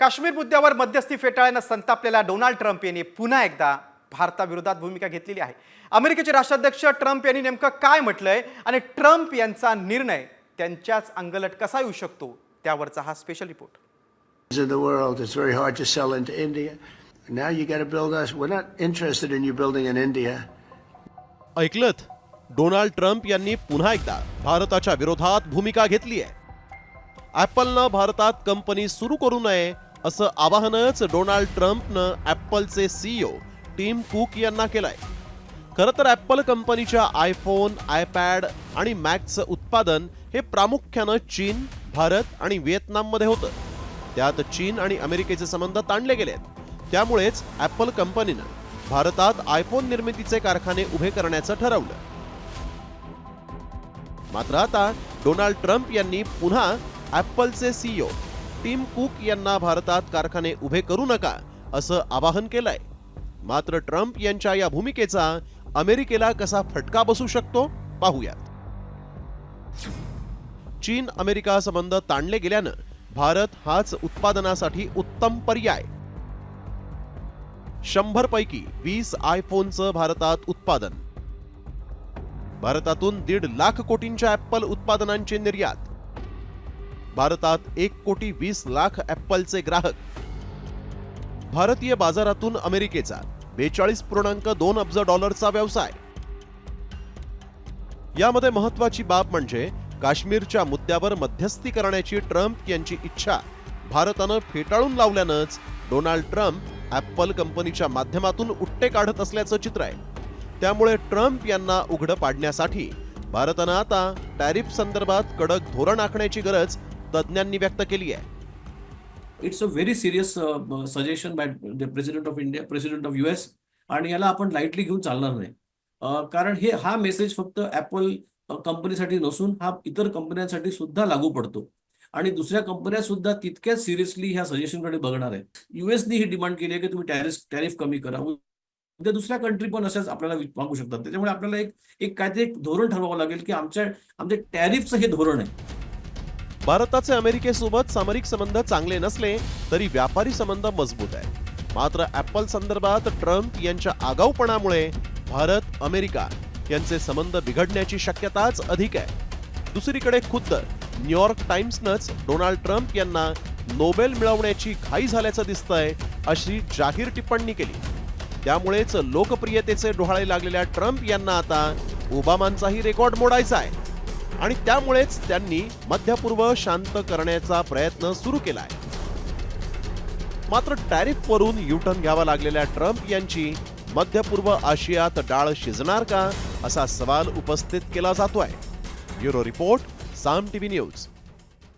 काश्मीर मुद्द्यावर मध्यस्थी फेटाळण्यानं संतापलेल्या डोनाल्ड ट्रम्प यांनी पुन्हा एकदा भारताविरोधात भूमिका घेतलेली आहे अमेरिकेचे राष्ट्राध्यक्ष ट्रम्प यांनी नेमकं काय म्हटलंय आणि ट्रम्प यांचा निर्णय त्यांच्याच अंगलट कसा येऊ शकतो त्यावरचा हा special report in the world. It's very hard to sell into India. Now you got to build us. We're not interested in you building in India. ऐकलत डोनाल्ड ट्रम्प यांनी पुन्हा एकदा भारताच्या विरोधात भूमिका घेतली आहे ॲपलनं भारतात कंपनी सुरू करू नये असं आवाहनच डोनाल्ड ट्रम्पनं ॲपलचे सीईओ टीम कुक यांना केलंय. खरं तर ॲपल कंपनीच्या आयफोन आयपॅड आणि मॅकचं उत्पादन हे प्रामुख्यानं चीन भारत आणि व्हिएतनाममध्ये होतं. त्यात चीन आणि अमेरिकेचे संबंध ताणले गेलेत. त्यामुळेच ॲपल कंपनीनं भारतात आयफोन निर्मितीचे कारखाने उभे करण्याचं ठरवलं. मात्र आता डोनाल्ड ट्रम्प यांनी पुन्हा ॲपलचे सीईओ टीम कुक यांना भारतात कारखाने उभे करू नका असं आवाहन केलंय. मात्र ट्रम्प यांच्या या भूमिकेचा अमेरिकेला कसा फटका बसू शकतो पाहूयात. चीन अमेरिका संबंध ताणले गेल्यानं भारत हाच उत्पादनासाठी उत्तम पर्याय. शंभर पैकी वीस आयफोनचं भारतात उत्पादन. भारतातून दीड लाख कोटींच्या ऍपल उत्पादनांची निर्यात. भारतात एक कोटी वीस लाख ॲपलचे ग्राहक. भारतीय बाजारातून अमेरिकेचा बेचाळीस पूर्णांक दोन अब्ज डॉलरचा व्यवसाय. यामध्ये महत्वाची बाब म्हणजे काश्मीरच्या मुद्द्यावर मध्यस्थी करण्याची ट्रम्प यांची इच्छा. भारतानं फेटाळून लावल्यानंच डोनाल्ड ट्रम्प ॲपल कंपनीच्या माध्यमातून उट्टे काढत असल्याचं चित्र आहे. त्यामुळे ट्रम्प यांना उघडं पाडण्यासाठी भारतानं आता टॅरिफ संदर्भात कडक धोरण आखण्याची गरज तज्ज्ञांनी व्यक्त केली आहे. It's a very serious suggestion by the president of India president of US आणि याला आपण लाईटली घेऊन चालणार नाही. Uh, कारण हे हा मेसेज फक्त ऍपल कंपनीसाठी uh, नसून हा इतर कंपन्यांसाठी सुद्धा लागू पडतो. आणि दुसऱ्या कंपन्या सुद्धा तितक्याच सिरियसली ह्या सजेशनकडे बघणार आहेत युएसनी ही डिमांड केली आहे की तुम्ही टॅरिफ टॅरिफ कमी करा. उद्या दुसऱ्या कंट्री पण अशाच आपल्याला मागू शकतात. त्याच्यामुळे आपल्याला एक एक काहीतरी एक धोरण ठरवावं लागेल की आमच्या आमच्या टॅरिफचं हे धोरण आहे. भारताचे अमेरिकेसोबत सामरिक संबंध चांगले नसले तरी व्यापारी संबंध मजबूत आहे. मात्र ॲपल संदर्भात ट्रम्प यांच्या आगाऊपणामुळे भारत अमेरिका यांचे संबंध बिघडण्याची शक्यताच अधिक आहे. दुसरीकडे खुद्द न्यूयॉर्क टाइम्सनंच डोनाल्ड ट्रम्प यांना नोबेल मिळवण्याची घाई झाल्याचं दिसतंय अशी जाहीर टिप्पणी केली. त्यामुळेच लोकप्रियतेचे डोहाळे लागलेल्या ट्रम्प यांना आता ओबामांचाही रेकॉर्ड मोडायचा आहे. आणि त्यामुळेच त्यांनी मध्यपूर्व शांत करण्याचा प्रयत्न सुरू केलाय. मात्र टॅरिफवरून युटर्न घ्यावा लागलेल्या ट्रम्प यांची मध्यपूर्व आशियात डाळ शिजणार का असा सवाल उपस्थित केला जातोय. Bureau report Saam TV news.